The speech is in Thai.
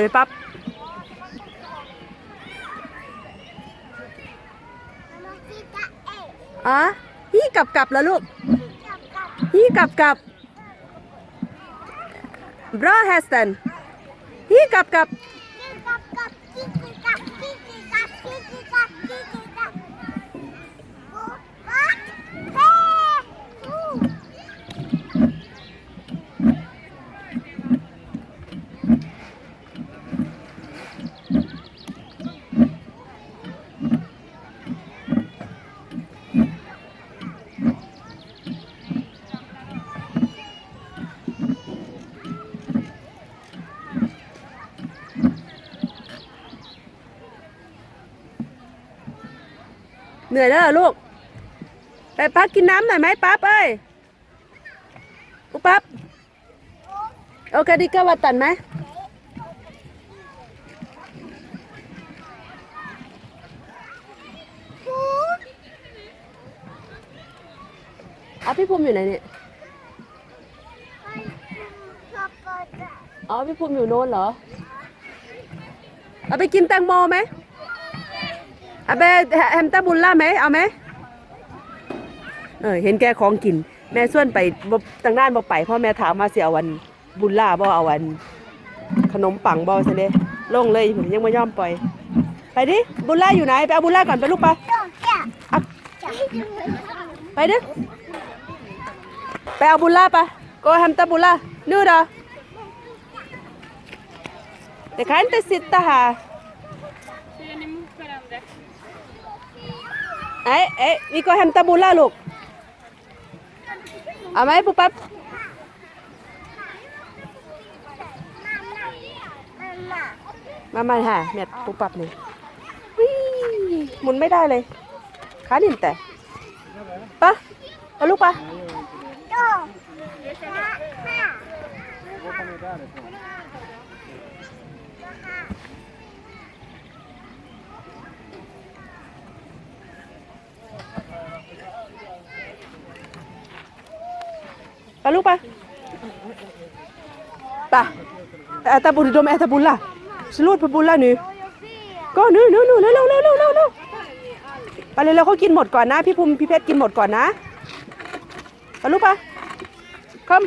เลยปั๊บมาจิตะเอ๋อ๋อฮีกลับกลับแล้วลูกกับกับฮีกลับกลับ bra hästen ฮีกลับกลับ กับกับจิตกับจิตกับจิตกับจิตกับโอ้ว้าเฮ้อู้ เหนื่อยแล้วเหรอลูก ไปพักกินน้ำหน่อยไหมปั๊บเอ้ยปุ๊บปั๊บโอเคดีก็ว่าตันไหมเอาพี่ภูมิอยู่ไหนเนี่ยชอบเปิดอะอ๋อพี่ภูมิอยู่โน่นเหรอ เอาไปกินแตงโมไหมเอาไปแฮมตาบุลล่าไหมเอาไหมเออเห็นแกของกิน แม่ส่วนไปบ่ตั้งนานบ่ไปพราะแม่ถามมาเสียวันบุลล่าบ่เอาวัน ขนมปังบ่ซะเด้ลงเลยยังไม่ยอมปล่อย ไปดิบุลล่าอยู่ไหนไปเอาบุลล่าก่อนไปลูกไปะไปดิไปเอาบุลล่าไปโกแฮมตาบุลล่านู่ดาแต่ kan inte sitta här Ser ni mot varandra? Nej, nej, vi går och hämtar bullar, Luke. เอาไหมปุ๊บปั๊บมามามามาค่ะเม็ดปุ๊บปั๊บนี่วิ่งหมุนไม่ได้เลยขาดินแต่ปะไปลูกปะ โดมามา ไปลูกปะปะแอตาบุลดมแอตาบุลล่ะสลูดพบุลล่ะนี่ก็นู่นนู่นนู่นเร็วเร็วเร็วเร็วเร็วเร็วไปเร็วเร็วเขากินหมดก่อนนะ พี่ภูมิพี่เพชรกินหมดก่อนนะไปลูกปะคอม